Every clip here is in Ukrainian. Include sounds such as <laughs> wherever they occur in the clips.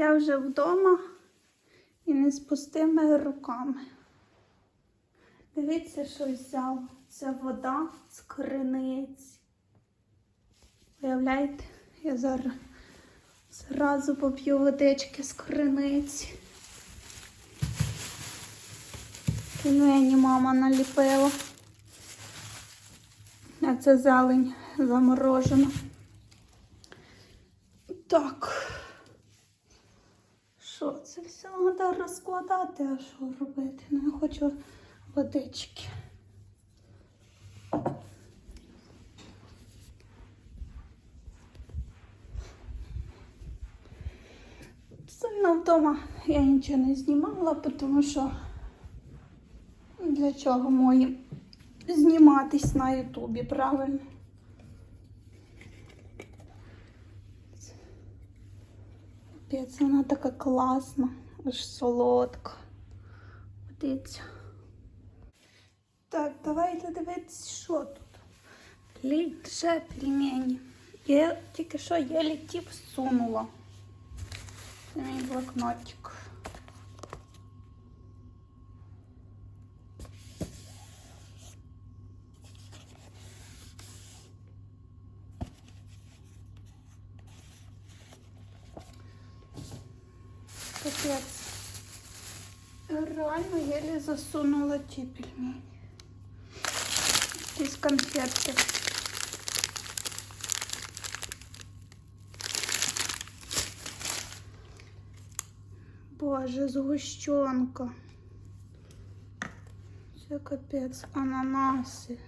я вже вдома і не з пустими руками. Дивіться, що взяла. Це вода з криниці. Уявляєте, я зараз зразу поп'ю водички з криниці. Пельмені мама наліпила. А це зелень заморожена. Так. Що це все треба розкладати, а що робити? Ну, я хочу водички. Сильно вдома я нічого не знімала, тому що для чого мої зніматись на Ютубі, правильно? Капець, вона така класна, аж солодка. Дивіться. Так, давайте дивитися, що тут. Лід пельмені. Я тільки що я літів сунула. Це мій блокнотик. Капець. Засунула ті пельмені. Якісь конфети. Боже, згущенка. Це капець, ананаси.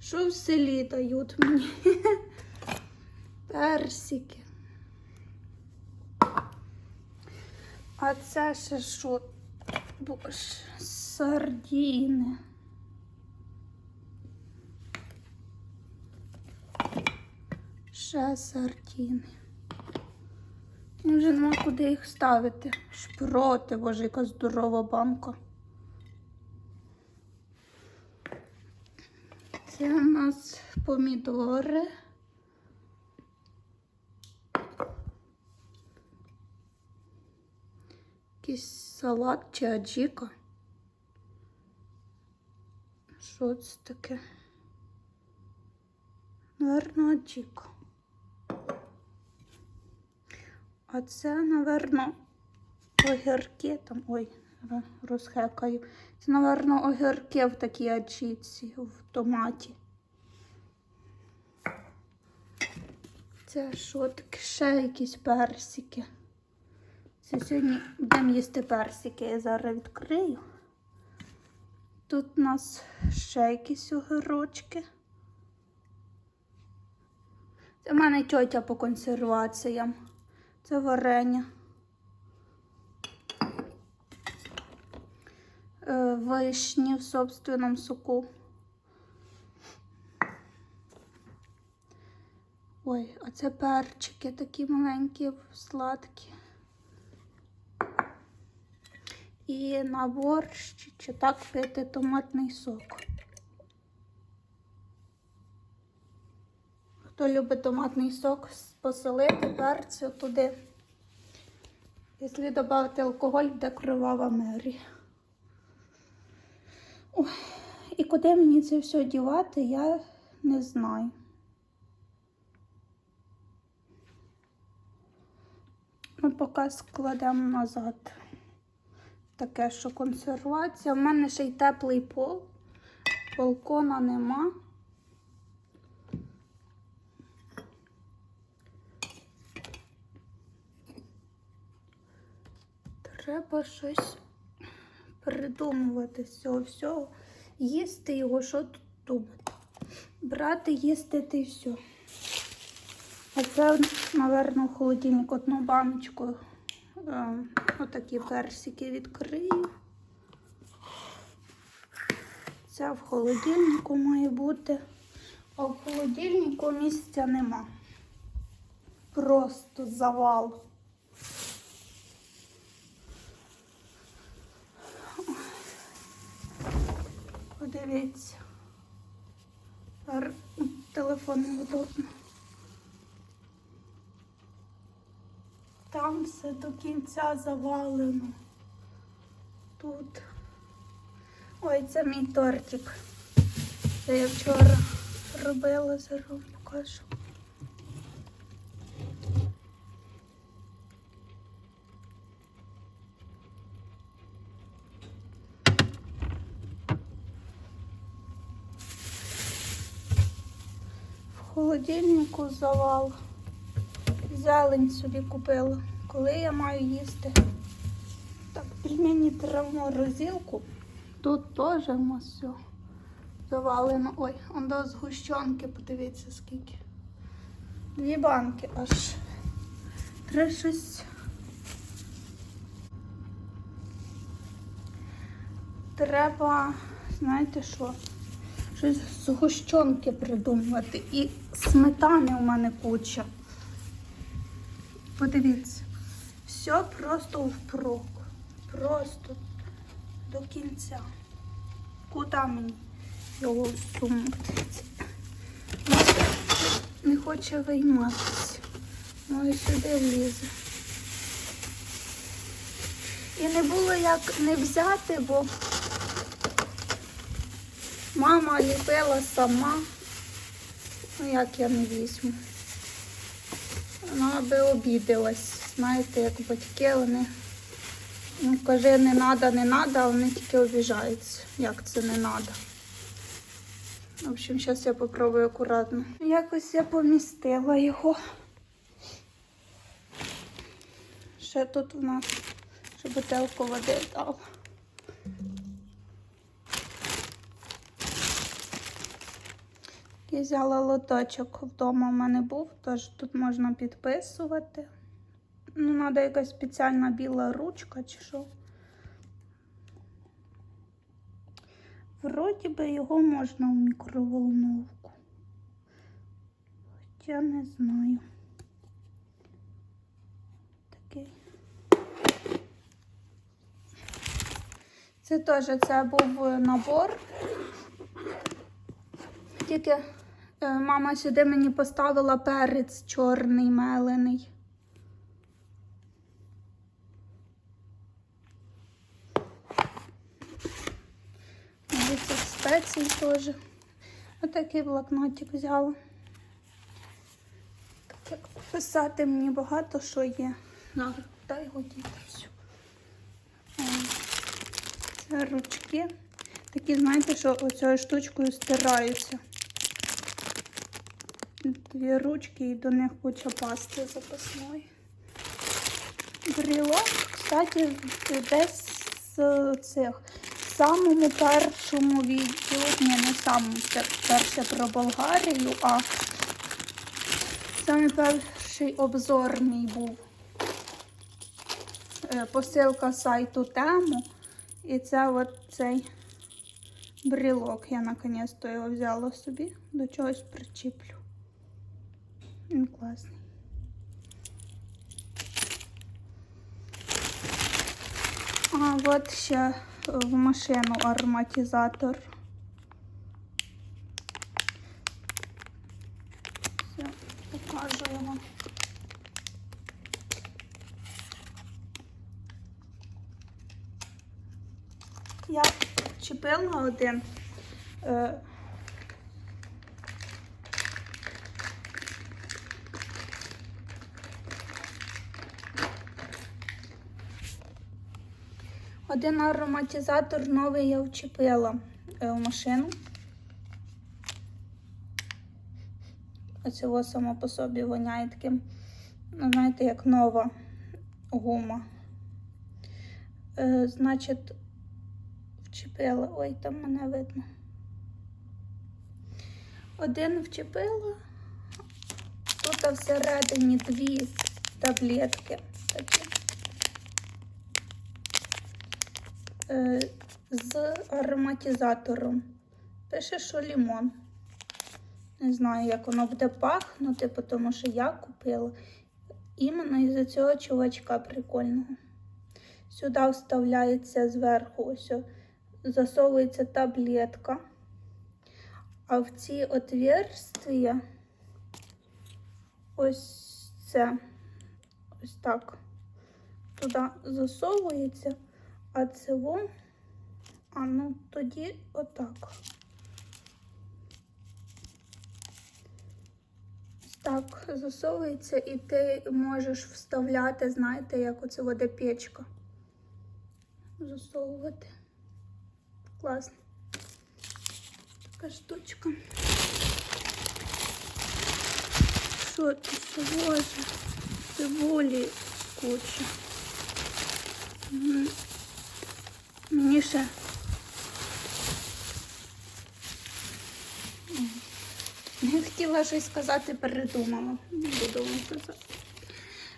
Що в селі дають мені? <laughs> Персики. А це ще що? Боже, сардіни. Ще сардіни. Вже нема куди їх ставити. Шпроти, боже, яка здорова банка. Це у нас помідори. Якийсь салат чи аджіка. Що це таке? Наверно, аджіка. А це, напевно, огірки там. Ой, розхекаю. Це, напевно, огірки в такій аджіці, в томаті. Це що таке? Ще якісь персики. Це сьогодні будемо їсти персики. Я зараз відкрию. Тут у нас ще якісь огірочки. Це в мене тьотя по консерваціям. Це варення. Е, Вишні в собственному соку. Ой, а це перчики такі маленькі, сладкі. І на борщ, чи так пити томатний сок. Хто любить томатний сок, посолити перцю туди. Якщо додати алкоголь, буде кривава мері. І куди мені це все дівати, я не знаю. Ну, поки складемо назад. Таке, що консервація. У мене ще й теплий пол, балкона нема. Треба щось придумувати з цього всього. Їсти його, що тут думати. Брати, їсти й все. А це, мабуть, в холодильник одну баночку. Отакі персики відкрию. Це в холодильнику має бути. А в холодильнику місця нема. Просто завал. Подивіться. Телефон неудобно. Все до кінця завалено. Тут. Ой, це мій тортик. Це я вчора робила, зараз покажу. В холодильнику завал. Зелень собі купила. Коли я маю їсти? Так, пельмені травму розілку. Тут теж у нас все завалено. Ой, он до згущенки, подивіться скільки. Дві банки аж. Треба щось. Треба, знаєте що? Щось з гущонки придумувати. І сметани у мене куча. Подивіться. Все просто впрок. Просто до кінця. Куди мені його сумати? Не хоче вийматися. Ну і сюди влізе. І не було як не взяти, бо мама ліпила сама. Ну як я не візьму. Вона би обідалась. Знаєте, як батьки вони. Ну, каже, не треба, не треба, а вони тільки обіжаються. Як це не треба? В общем, зараз я попробую акуратно. Якось я помістила його. Ще тут у нас ще бутилку води дав. Я взяла лоточок вдома в мене був, тож тут можна підписувати. Ну, треба якась спеціальна біла ручка чи що. Вроді би його можна в мікроволновку. Хоча не знаю. Такий. Це теж це був набор. Тільки е, мама сюди мені поставила перець чорний мелений. Дивіться, спеції теж. Отакий блокнотик взяла. Так як писати мені багато що є. На, дай його діти все. Це ручки. Такі, знаєте, що оцією штучкою стираються. Дві ручки і до них куча пасти запасної. Брілок, кстати, десь з цих. Самому першому відео, ні, не самому, перше про Болгарію, а саме перший обзор мій був. Е, Посилка сайту тему. І це от цей брілок. Я наконець-то його взяла собі, до чогось причіплю. Він класний. А от ще в машину ароматизатор. Все, покажу його. Я чіпила один. Один ароматизатор новий я вчепила е, в машину. Оцього само по собі воняє таким, ну, знаєте, як нова гума. Е, значить, вчепила. Ой, там мене видно. Один вчепила. Тут всередині дві таблетки такі. Е, з ароматизатором. Пише, що лімон. Не знаю, як воно буде пахнути, тому що я купила іменно із-за цього чувачка прикольного. Сюди вставляється зверху, ось засовується таблетка. А в ці отверстия ось це ось так туди засовується, а це а ну тоді отак. Так, засовується, і ти можеш вставляти, знаєте, як оце воде печка. Засовувати. Класно. Така штучка. Що тут боже? Цибулі куча. М, Мені. Не хотіла щось сказати, передумала. Не буду вам казати.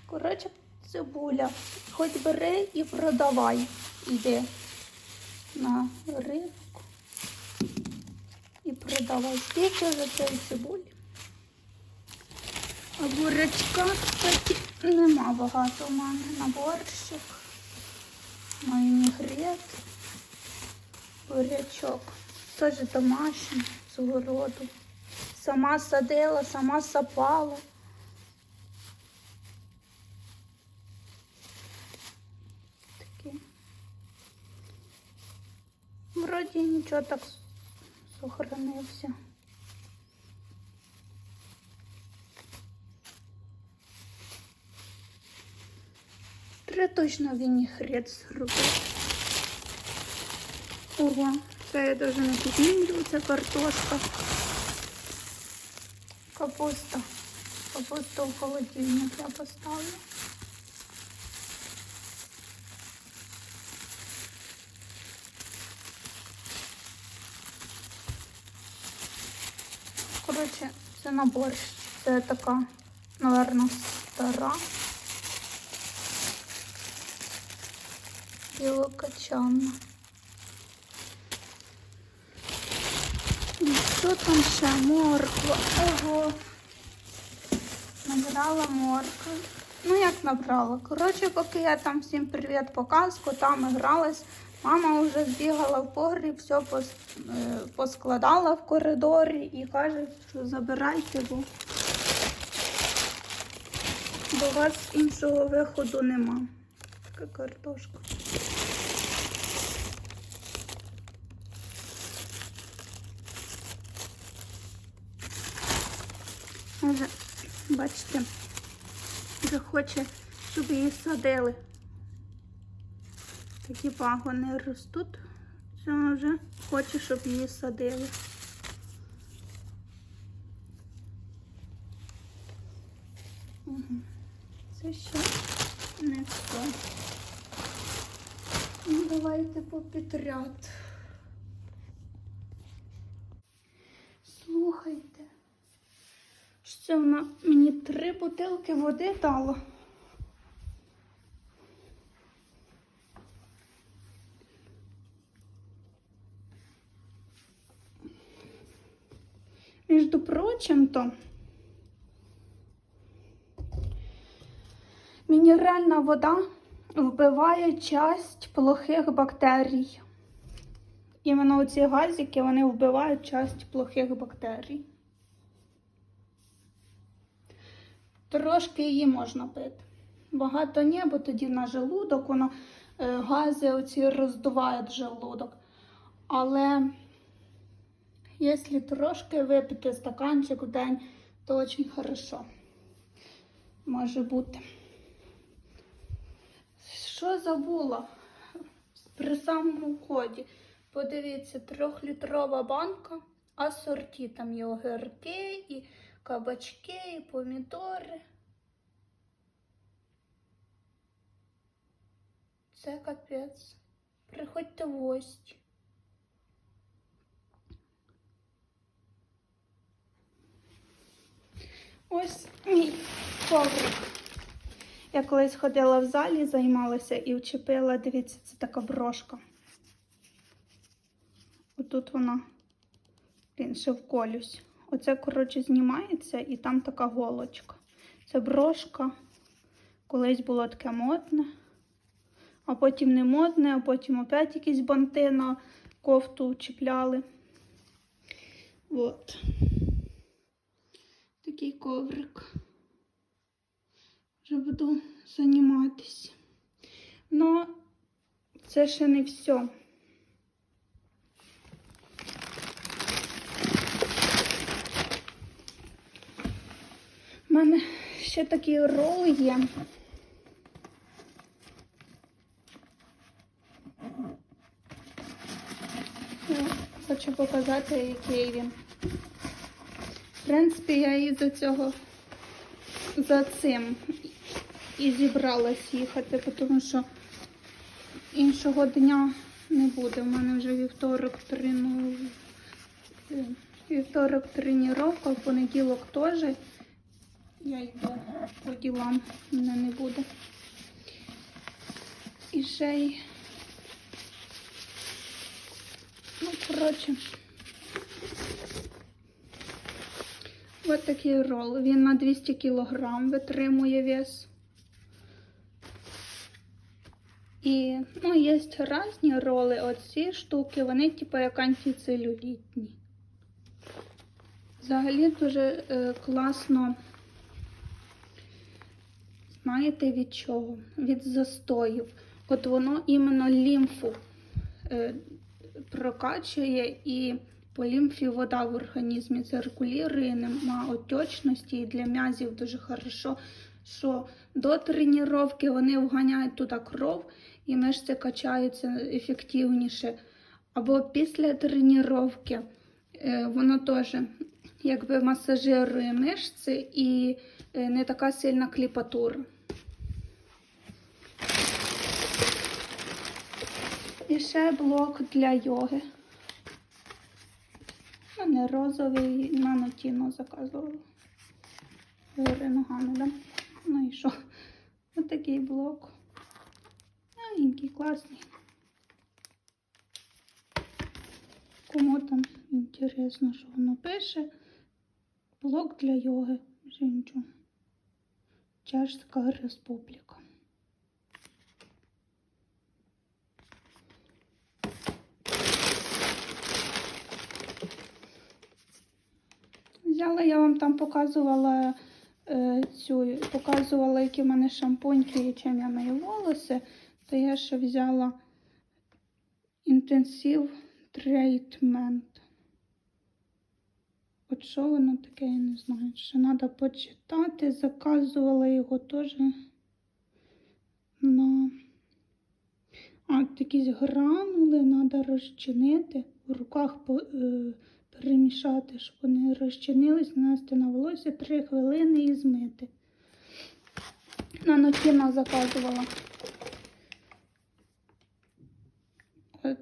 Коротше, цибуля. Хоч бери і продавай. Іди на ринок і продавай. Скільки вже цієї цибулі? А бурячка, кстати, нема багато в мене на борщик, на вінігрет, бурячок. Теж домашній, з городу. Сама садила, сама сапала. Такі. Вроді нічого так сохранився. Треба точно вінігрет зробити. Ого, це я даже не піднімлю, це картошка. Капуста. Капусту в холодильник я поставлю. Коротше, це на борщ. Це така, напевно, стара. Білокачанна. І що там ще? Морква. Ого. Набрала моркви. Ну, як набрала? Коротше, поки я там всім привіт показку, там гралась, мама вже збігала в погріб, все пос, поскладала в коридорі і каже, що забирайте, бо до вас іншого виходу нема. Така картошка. Може, бачите, вже хоче, щоб її садили. Такі пагони ростуть. Це вже хоче, щоб її садили. Це ще не все. Ну, давайте попідряд. Слухайте. що Це вона мені три бутилки води дала. Між прочим, то мінеральна вода вбиває часть плохих бактерій. Іменно оці газики вони вбивають часть плохих бактерій. Трошки її можна пити. Багато ні, бо тоді на желудок воно е, гази оці роздувають желудок. Але якщо трошки випити стаканчик в день, то дуже хорошо. Може бути. Що забула при самому вході? Подивіться, трьохлітрова банка, асорті. Там є огірки, і кабачки, помідори. Це капець. Приходьте в гості. Ось мій коврик. Я колись ходила в залі, займалася і вчепила, дивіться, це така брошка. Отут вона, блін, ще вколюсь. Оце, коротше, знімається і там така голочка. Це брошка. Колись було таке модне, а потім не модне, а потім опять якісь банти на кофту чіпляли. От. Такий коврик. вже буду займатися. Но це ще не все. У мене ще такі роли є. Хочу показати, який він. В принципі, я і за цього за цим і зібралась їхати, тому що іншого дня не буде. У мене вже вівторок трену... вівторок тренування, понеділок теж. Я йду по ділам, мене не буде. І ще й Ну, коротше. Ось такий рол. Він на 200 кг витримує вес. І, ну, є різні роли. Оці штуки, вони типу як антицелюлітні. Взагалі дуже е, класно. Знаєте від чого? Від застоїв. От воно іменно лімфу е, прокачує і по лімфі вода в організмі циркулює, нема отечності, і для м'язів дуже хорошо, що до тренування вони вганяють туди кров і мишці качаються ефективніше. Або після тренування е, воно теж якби масажирує мишці і е, не така сильна кліпатура. І ще блок для йоги. У мене розовий на нотіно заказувала. Гори ногами, да? Ну і що? Ось такий блок. Маленький, класний. Кому там інтересно, що воно пише. Блок для йоги. Жінчу. Чешська республіка. Взяла, я вам там показувала е, цю, показувала, які в мене шампуньки і чим я мию волоси, то я ще взяла інтенсив трейдмент. От що воно таке, я не знаю. Ще треба почитати. Заказувала його теж на а, от якісь гранули треба розчинити, в руках е, перемішати, щоб вони розчинились, нанести на волосся 3 хвилини і змити. На ночіна заказувала. От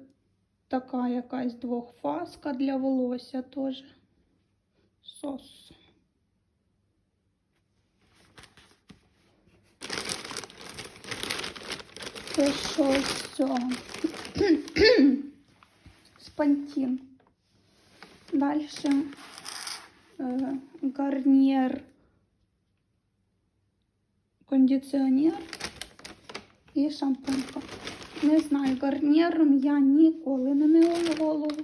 така якась двохфаска для волосся теж. Сос. Це що <clears throat> з цього? Спантін. Далі е, гарнір кондиціонер і шампунька. Не знаю, гарніром я ніколи не мила голову.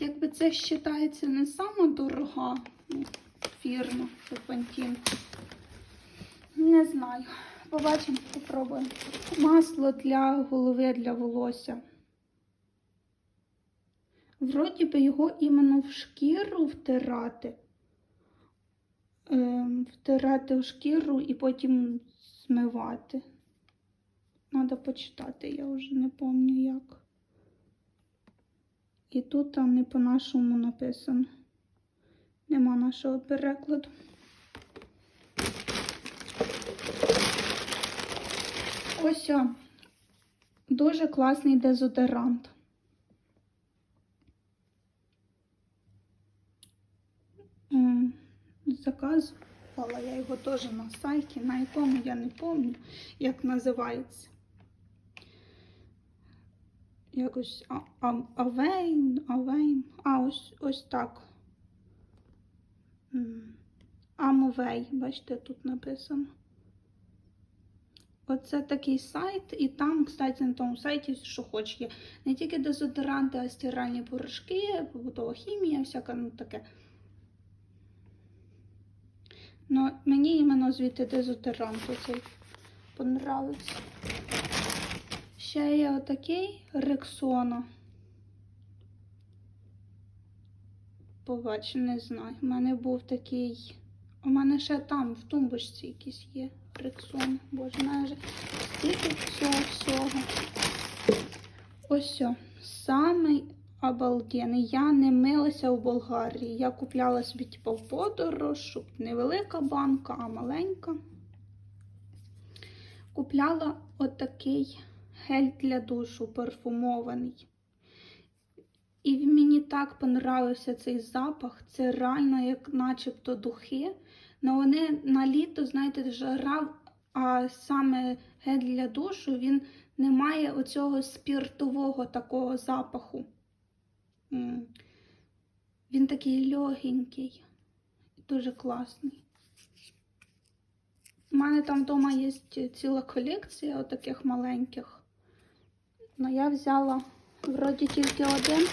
Якби це вважається не сама дорога ну, фірма Пантін. Не знаю. Побачимо, попробуємо. Масло для голови для волосся. Вроді би його іменно в шкіру втирати. Ем, втирати в шкіру і потім змивати. Треба почитати, я вже не пам'ятаю як. І тут там не по-нашому написано. Нема нашого перекладу. Ось дуже класний дезодорант. Заказувала я його теж на сайті, на якому я не пам'ятаю, як називається. Якось Авейн, Авейн. А, ось, ось так. М, Амвей, бачите, тут написано. Оце такий сайт, і там, кстати, на тому сайті, що хоч є, не тільки дезодоранти, а стиральні порошки, побутова хімія, всяка ну таке. Ну, мені іменно звідти дезодорант оцей понравився. Ще є отакий Рексона. Побач, не знаю. У мене був такий. У мене ще там в тумбочці якийсь є Рексон. Боже, майже стільки всього всього. Ось самий обалденний. Я не милася в Болгарії. Я купляла собі типу, подорож, щоб не велика банка, а маленька. Купляла отакий гель для душу парфумований. І мені так понравився цей запах. Це реально як начебто духи. Но вони на літо, знаєте, жара, а саме гель для душу, він не має оцього спіртового такого запаху. Він такий легенький, і дуже класний. У мене там вдома є ціла колекція отаких маленьких. Но я взяла вроді тільки один.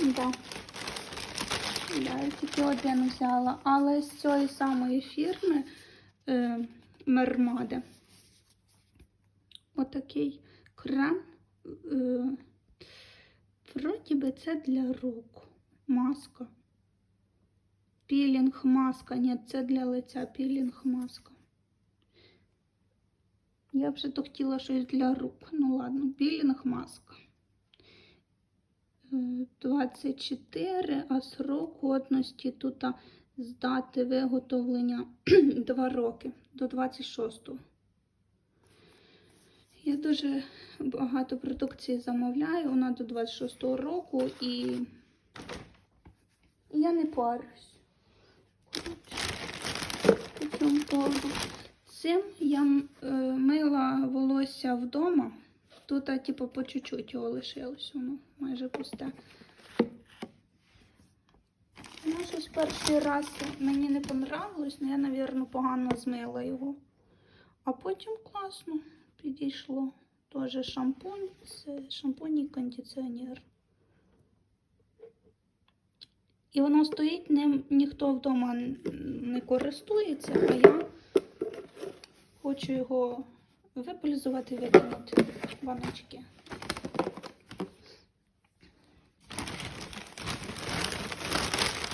Да. Да, я тільки один взяла. Але з цієї самої фірми е, Мермаде. Отакий крем. Е, вроді би це для рук. Маска. Пілінг маска. Ні, це для лиця пілінг маска. Я вже то хотіла щось для рук. Ну ладно, пілінг маска. Е, 24, а срок годності тут з дати виготовлення <clears throat> 2 роки до 26-го. Я дуже багато продукції замовляю, вона до 26-го року і я не парюсь. Цим я е, мила волосся вдома. Тут, типу, по чуть-чуть його лишилось, воно майже пусте. Ну, щось перший раз мені не понравилось, але я, мабуть, погано змила його. А потім класно підійшло. Тоже шампунь, це шампунь і кондиціонер. І воно стоїть, ним ніхто вдома не користується, а я хочу його випользувати викинути в баночки.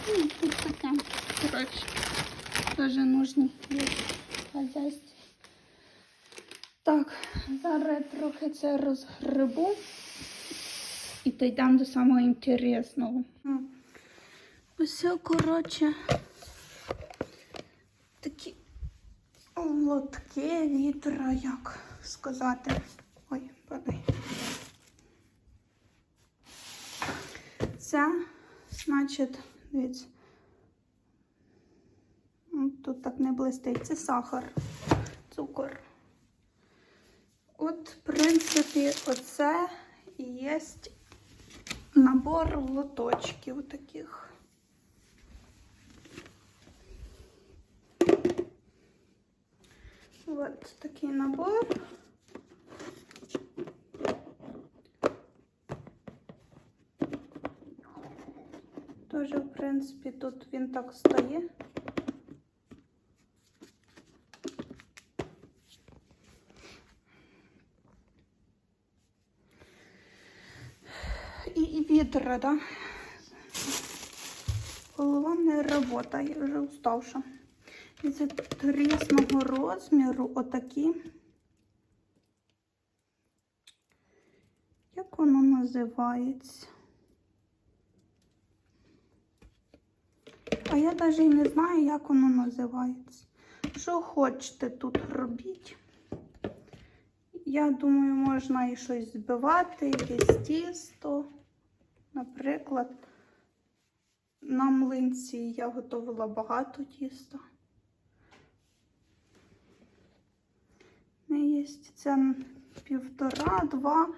Ну, Тут таке, коротше, теж нужні вещи в хазяйстві. Так, зараз я трохи це розгребу і дійдемо до самого інтересного. Ось, коротше, такі лотки вітра, як сказати. Ой, падай. Це, значить, дивіться. Тут так не блистить. Це сахар, цукор. От, в принципі, оце і є набор лоточків таких. От такий набор. Тоже, в принципі, тут він так стає. І да? Голова не робота, я вже уставша. І це різного розміру, отакі. Як воно називається? А я навіть і не знаю, як воно називається. Що хочете тут робіть? Я думаю, можна і щось збивати, якесь тісто. Наприклад, на млинці я готувала багато тіста. Не є це півтора, два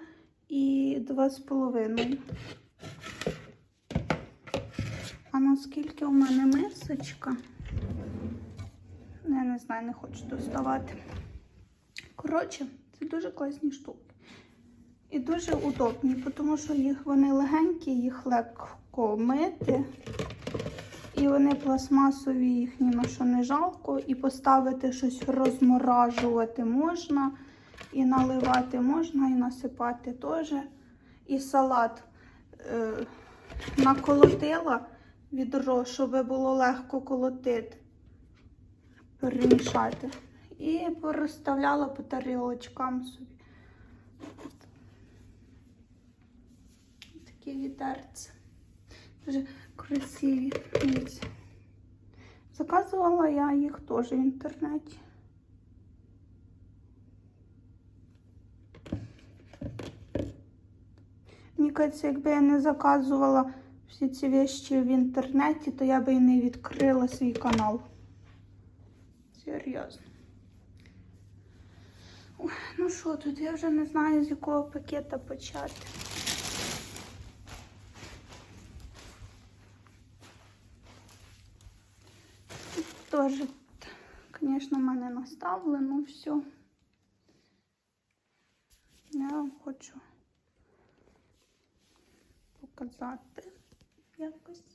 і два з половиною. А наскільки у мене мисочка? Я не знаю, не хочу доставати. Коротше, це дуже класні штуки. І дуже удобні, тому що їх вони легенькі, їх легко мити. І вони пластмасові, їх ні на що не жалко. І поставити щось розморажувати можна, і наливати можна, і насипати теж. І салат е, наколотила відро, щоб було легко колотити, перемішати. І порозставляла по тарілочкам собі. Такі вітерці. Дуже красиві. Заказувала я їх теж в інтернеті. Мені кажеться, якби я не заказувала всі ці вещі в інтернеті, то я би і не відкрила свій канал. Серйозно. Ой, ну що тут, я вже не знаю, з якого пакета почати. Тоже, звісно, в мене наставлено все. Я хочу показати якось.